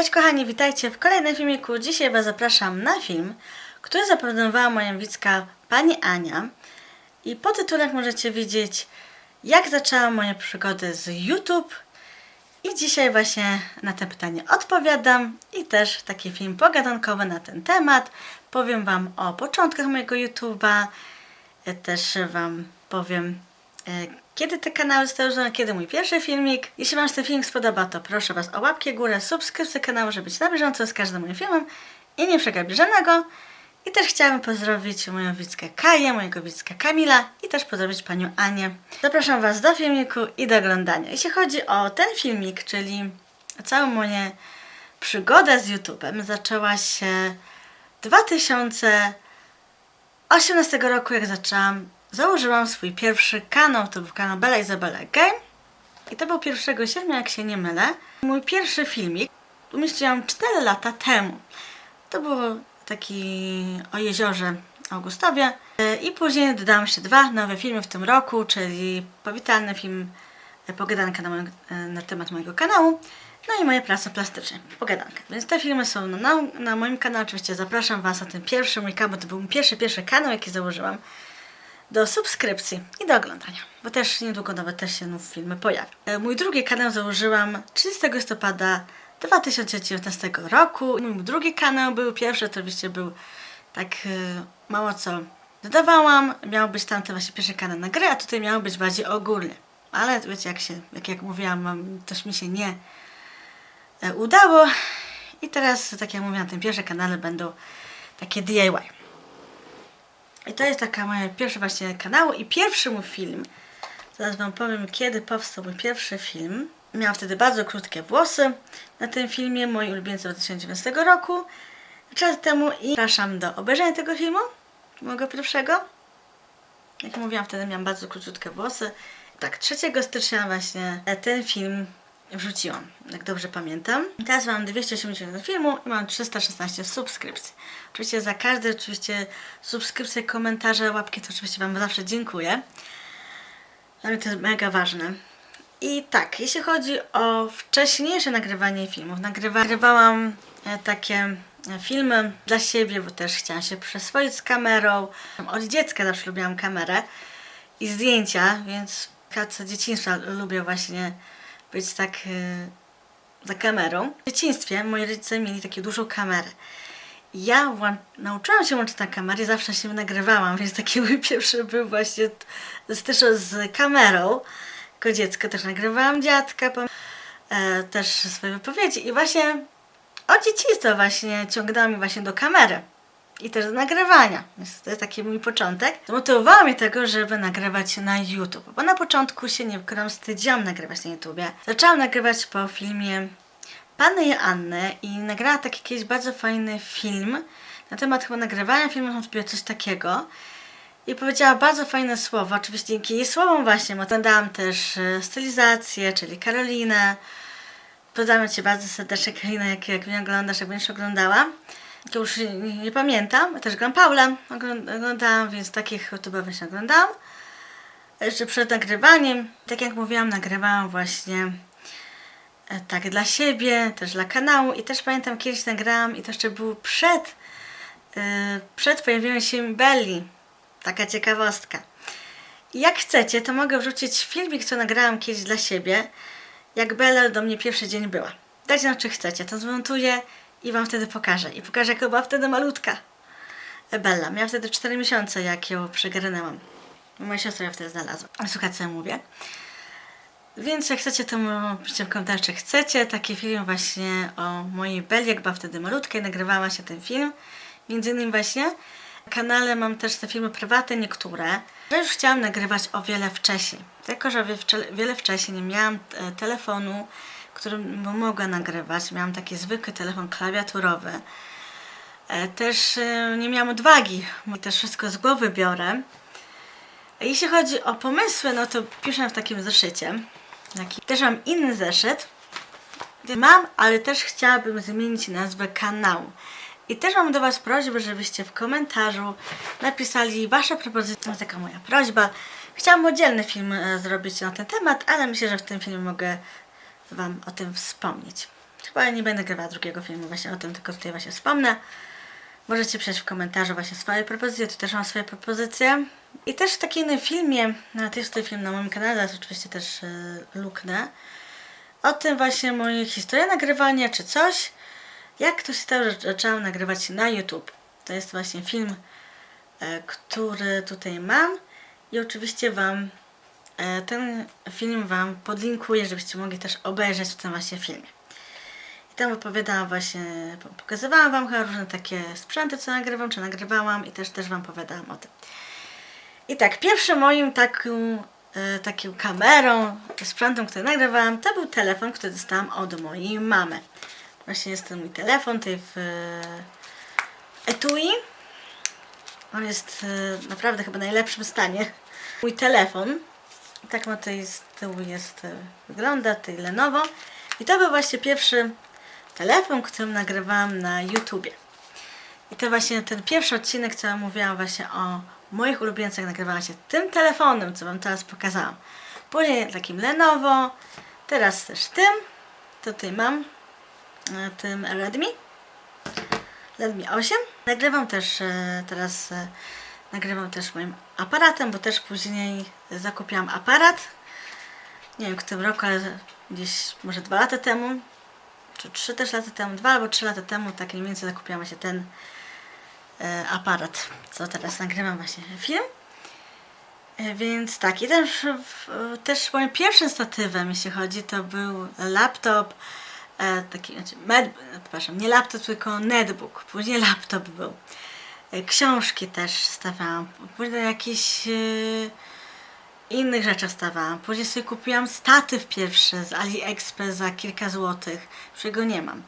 Cześć kochani, witajcie w kolejnym filmiku. Dzisiaj Was zapraszam na film, który zaproponowała moja widzka pani Ania. I po tytułach możecie widzieć, jak zaczęłam moje przygody z YouTube. I dzisiaj właśnie na te pytanie odpowiadam i też taki film pogadankowy na ten temat. Powiem Wam o początkach mojego YouTube'a, też Wam powiem, e, kiedy te kanały zrobione, kiedy mój pierwszy filmik. Jeśli Wam się ten filmik spodoba, to proszę Was o łapkę górę, subskrypcję kanału, żeby być na bieżąco z każdym moim filmem i nie przegapić żadnego. I też chciałabym pozdrowić moją widzkę Kaję, mojego widzka Kamila i też pozdrowić panią Anię. Zapraszam Was do filmiku i do oglądania. Jeśli chodzi o ten filmik, czyli całą moją przygodę z YouTube'em, zaczęła się 2018 roku, jak zaczęłam, założyłam swój pierwszy kanał, to był kanał Bella Izabela Game. I to był 1 sierpnia, jak się nie mylę. Mój pierwszy filmik umieściłam 4 lata temu. To był taki o jeziorze Augustowie. E, I później dodałam jeszcze dwa nowe filmy w tym roku, czyli powitalny film e, Pogadanka na, moim, e, na temat mojego kanału. No i moje prace plastyczne, pogadanka. Więc te filmy są na, na, moim kanale. Oczywiście zapraszam Was na ten pierwszy mój kanał, to był mój pierwszy, pierwszy kanał, jaki założyłam do subskrypcji i do oglądania, bo też niedługo nawet też się nowe filmy pojawią. E, Mój drugi kanał założyłam 30 listopada 2019 roku. Mój drugi kanał był pierwszy, oczywiście był tak e, mało co dodawałam. Miał być tamten właśnie pierwszy kanał na gry, a tutaj miał być bardziej ogólny. Ale wiecie, jak się, jak, jak mówiłam, też mi się nie e, udało. I teraz, tak jak mówiłam, na tym pierwszym kanale będą takie DIY. I to jest taka moja pierwsza właśnie kanału i pierwszy mój film. Zaraz Wam powiem, kiedy powstał mój pierwszy film. Miałam wtedy bardzo krótkie włosy na tym filmie, moi ulubieńcy 2019 roku. Czas temu i zapraszam do obejrzenia tego filmu, mojego pierwszego. Jak mówiłam, wtedy miałam bardzo króciutkie włosy. Tak, 3 stycznia właśnie ten film wrzuciłam, jak dobrze pamiętam. Teraz mam 280 filmu i mam 316 subskrypcji. Oczywiście za każde oczywiście subskrypcje, komentarze, łapki to oczywiście Wam zawsze dziękuję. Dla mnie to jest mega ważne. I tak, jeśli chodzi o wcześniejsze nagrywanie filmów, nagrywa, nagrywałam e, takie e, filmy dla siebie, bo też chciałam się przeswoić z kamerą. Od dziecka zawsze lubiłam kamerę i zdjęcia, więc od dzieciństwa lubię właśnie być tak e, za kamerą. W dzieciństwie moi rodzice mieli taką dużą kamerę. Ja nauczyłam się łączyć na kamerę i zawsze się nagrywałam, więc taki mój pierwszy był właśnie styczą z kamerą. Jako dziecko też nagrywałam dziadka, e, też swoje wypowiedzi i właśnie od dzieciństwa właśnie ciągnęła mi właśnie do kamery i też do nagrywania. Więc to jest taki mój początek. Zmotywowało mnie tego, żeby nagrywać na YouTube, bo na początku się nie ukrywam, wstydziłam nagrywać na YouTubie. Zaczęłam nagrywać po filmie Panny i Annę i nagrała taki kiedyś bardzo fajny film na temat chyba nagrywania filmów, sobie coś takiego. I powiedziała bardzo fajne słowa, oczywiście dzięki jej słowom właśnie, oglądałam też e, stylizację, czyli Karolinę. Pozdrawiam Cię bardzo serdecznie Karolina, jak, jak mnie oglądasz, jak będziesz oglądała. To już nie, nie pamiętam, też gram Paula ogląd- oglądałam, więc takich youtuberów właśnie oglądałam. Jeszcze przed nagrywaniem, tak jak mówiłam, nagrywałam właśnie e, tak dla siebie, też dla kanału i też pamiętam kiedyś nagrałam i to jeszcze było przed, e, przed pojawieniem się Belli. Taka ciekawostka. Jak chcecie, to mogę wrzucić filmik, co nagrałam kiedyś dla siebie, jak Bella do mnie pierwszy dzień była. Dajcie nam, czy chcecie, to zmontuję i wam wtedy pokażę. I pokażę, jaka była wtedy malutka Bella. Miała wtedy 4 miesiące, jak ją przegarnęłam. Moja siostra ją wtedy znalazła. Słuchajcie, co ja mówię. Więc jak chcecie, to piszcie w komentarzu, czy chcecie taki film właśnie o mojej Belli, jak była wtedy malutka i nagrywała się ten film. Między innymi właśnie na kanale mam też te filmy prywatne, niektóre. Ja już chciałam nagrywać o wiele wcześniej. Tylko, że wiele wcześniej nie miałam e, telefonu, którym mogła nagrywać. Miałam taki zwykły telefon klawiaturowy. E, Też e, nie miałam odwagi, bo też wszystko z głowy biorę. A Jeśli chodzi o pomysły, no to piszę w takim zeszycie. Taki. Też mam inny zeszyt. Mam, ale też chciałabym zmienić nazwę kanału. I też mam do Was prośbę, żebyście w komentarzu napisali Wasze propozycje. To taka moja prośba. Chciałam oddzielny film e, zrobić na ten temat, ale myślę, że w tym filmie mogę Wam o tym wspomnieć. chyba nie będę grała drugiego filmu właśnie o tym, tylko tutaj właśnie wspomnę. Możecie przejść w komentarzu właśnie swoje propozycje, tu też mam swoje propozycje. I też w takim innym filmie, no to jest tutaj film na moim kanale, oczywiście też yy, luknę, o tym właśnie mojej historii nagrywania czy coś, jak to się stało, że zaczęłam nagrywać na YouTube. To jest właśnie film, e, który tutaj mam i oczywiście Wam ten film Wam podlinkuję, żebyście mogli też obejrzeć w tym właśnie filmie. I tam opowiadałam właśnie, pokazywałam Wam chyba różne takie sprzęty, co nagrywam, czy nagrywałam i też, też Wam opowiadałam o tym. I tak, pierwszym moim taką, e, taką kamerą, sprzętem, który nagrywałam, to był telefon, który dostałam od mojej mamy. Właśnie jest to mój telefon, tutaj w e, etui. On jest e, naprawdę chyba w najlepszym stanie. Mój telefon. Tak ma tutaj z tyłu jest, e, wygląda, tutaj Lenovo. I to był właśnie pierwszy telefon, którym nagrywałam na YouTubie. I to właśnie ten pierwszy odcinek, co mówiłam właśnie o moich ulubieńcach, nagrywała się tym telefonem, co Wam teraz pokazałam. Później takim Lenovo, teraz też tym. Tutaj mam e, tym Redmi. Redmi 8. Nagrywam też e, teraz, nagrywam też moim aparatem, bo też później zakupiłam aparat. Nie wiem w którym roku, ale gdzieś może dwa lata temu, czy trzy też lata temu, dwa albo trzy lata temu, tak mniej więcej zakupiłam się ten e, aparat, co teraz nagrywam właśnie film. E, Więc tak, i też, też moim pierwszym statywem, jeśli chodzi, to był laptop, e, taki, znaczy, med, przepraszam, nie laptop, tylko netbook, później laptop był. E, książki też stawiałam, później jakieś e, innych rzeczach stawałam. Później sobie kupiłam statyw pierwszy z AliExpress za kilka złotych, którego nie mam.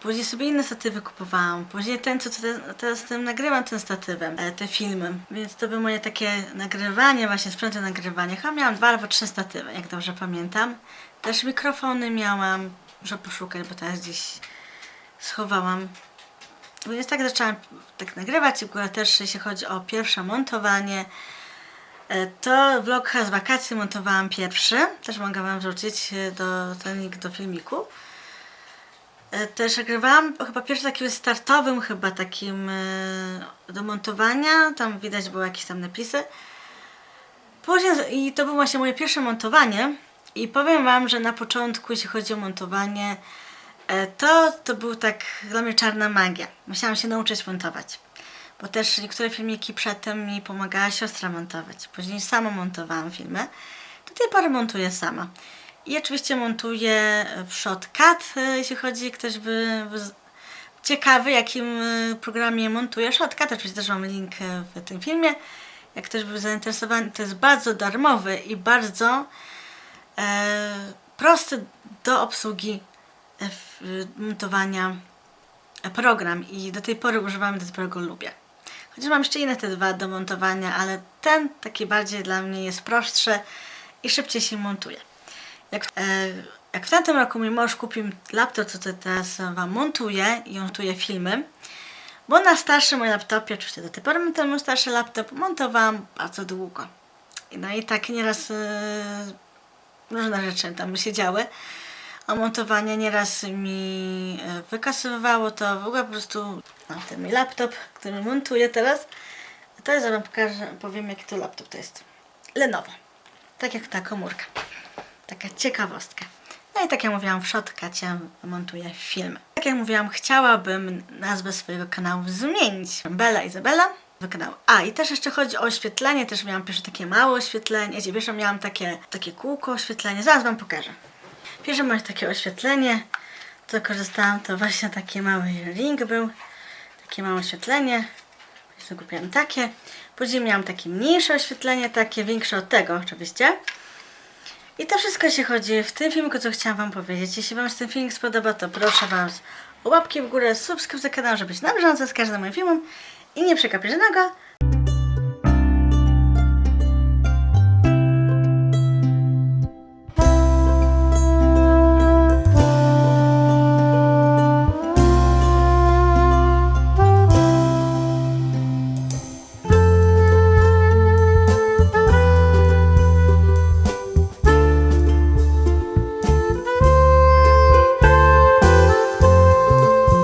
Później sobie inne statywy kupowałam. Później ten, co te- teraz tym nagrywam, tym statywem, e, te filmy. Więc to było moje takie nagrywanie, właśnie sprzęty nagrywania. Chyba miałam dwa albo trzy statywy, jak dobrze pamiętam. Też mikrofony miałam. Muszę poszukać, bo teraz gdzieś schowałam. Więc tak zaczęłam tak nagrywać i też jeśli chodzi o pierwsze montowanie, e, to vlog z wakacji montowałam pierwszy. Też mogę Wam wrzucić e, do, ten link do filmiku. E, Też nagrywałam chyba pierwszy takim startowym, chyba takim do montowania. Tam widać było jakieś tam napisy. Później, i to było właśnie moje pierwsze montowanie. I powiem Wam, że na początku, jeśli chodzi o montowanie, to, to był tak dla mnie czarna magia. Musiałam się nauczyć montować. Bo też niektóre filmiki przedtem mi pomagała siostra montować. Później sama montowałam filmy. Do tej pory montuję sama. I oczywiście montuję w Shotcut, e, jeśli chodzi, ktoś by ciekawy, jakim e, programie montuję Shotcut. Oczywiście też mam link e, w tym filmie. Jak ktoś był zainteresowany, to jest bardzo darmowy i bardzo e, prosty do obsługi e, montowania e, program i do tej pory używam, pory go lubię. Chociaż mam jeszcze inne te dwa do montowania, ale ten taki bardziej dla mnie jest prostszy i szybciej się montuje. Jak, e, jak w tamtym roku mój mąż kupił laptop, co teraz Wam montuję i montuję filmy, bo na starszym moim laptopie, oczywiście do tej pory ten mój starszy laptop, montowałam bardzo długo. No i tak nieraz e, różne rzeczy tam się działy. Montowanie nieraz mi e, wykasowywało to w ogóle po prostu mam ten mój laptop, który montuję teraz. A teraz wam pokażę, powiem jaki to laptop to jest. Lenovo. Tak jak ta komórka. Taka ciekawostka. No i tak jak mówiłam, w Shotcutie montuję filmy. Tak jak mówiłam, chciałabym nazwę swojego kanału zmienić. Bella Izabela. Kanał. A i też jeszcze chodzi o oświetlenie, też miałam pierwsze takie małe oświetlenie, pierwsze miałam takie, takie kółko oświetlenie, zaraz wam pokażę. Pierwsze moje takie oświetlenie, to korzystałam, to właśnie taki mały ring był, takie małe oświetlenie, Właśnie kupiłam takie. Później miałam takie mniejsze oświetlenie, takie większe od tego oczywiście. I to wszystko się chodzi w tym filmiku, co chciałam Wam powiedzieć. Jeśli Wam się ten filmik spodoba, to proszę Was o łapki w górę, subskrypcję kanału, żeby być na bieżąco z każdym moim filmem i nie przegapić żadnego.